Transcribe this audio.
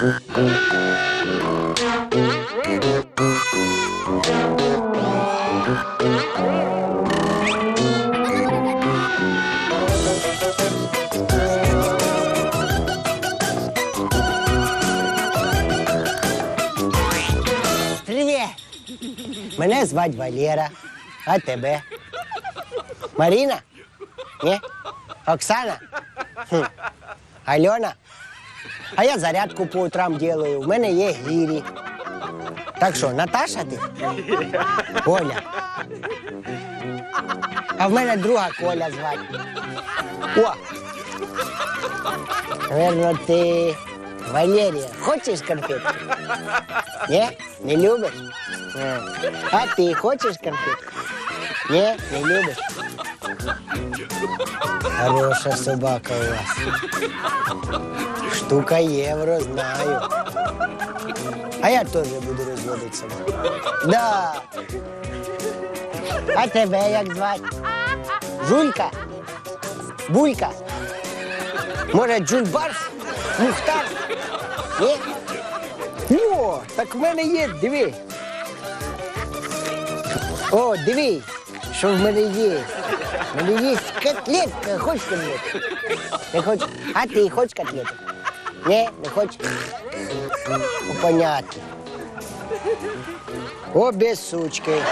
Привіт! Мене звать Валера, а тебе? Маріна? Ні? Оксана? Хм. Альона? А я зарядку по утрам делаю. У мене є гірі. Так що, Наташа ти? Оля. А в мене друга Коля звати. О! Наверно, ти Валерія. Хочеш конфетку? Ні? Не любиш? М. А ти хочеш конфетку? Ні? Не любиш? Хороша собака у вас. Штука євро, знаю. А я теж буду розводитися. Да. А тебе як звати? Жулька? Булька? Може, Джульбарс? Мухтар? Ні? О, так в мене є, диви. О, диви, що в мене є. В мене є котлетка. Хочеш котлетку? Не? А ти хочеш котлетку? Ні, не хочеш? Ну, понятно. Обе сучки.